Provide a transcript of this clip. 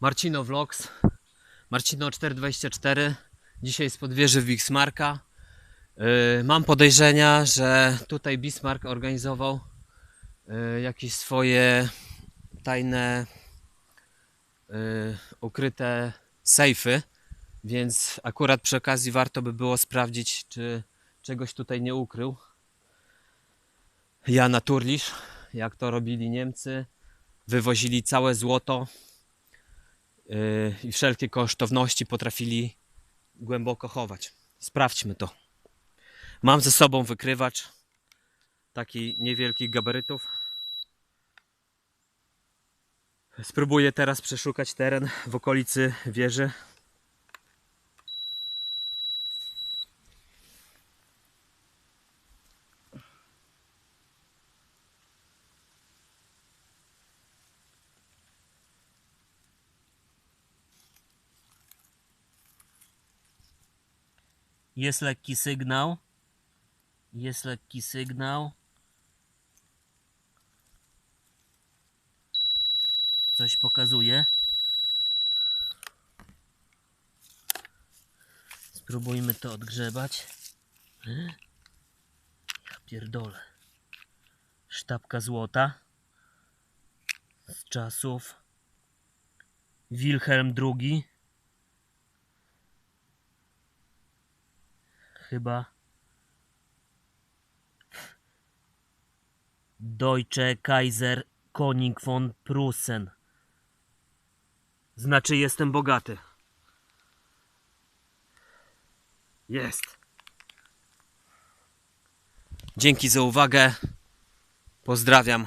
Marcino Vlogs, Marcino 424, dzisiaj z podwieży Wixmarka. Yy, mam podejrzenia, że tutaj Bismarck organizował yy, jakieś swoje tajne, yy, ukryte sejfy, więc akurat przy okazji warto by było sprawdzić, czy czegoś tutaj nie ukrył. Ja Naturlisz, jak to robili Niemcy, wywozili całe złoto i wszelkie kosztowności potrafili głęboko chować. Sprawdźmy to. Mam ze sobą wykrywacz taki niewielkich gabarytów. Spróbuję teraz przeszukać teren w okolicy wieży. Jest lekki sygnał. Jest lekki sygnał. Coś pokazuje. Spróbujmy to odgrzebać. Ja pierdolę. Sztabka złota. Z czasów Wilhelm II. Chyba Deutsche Kaiser König von Prussen. Znaczy jestem bogaty. Jest. Dzięki za uwagę. Pozdrawiam.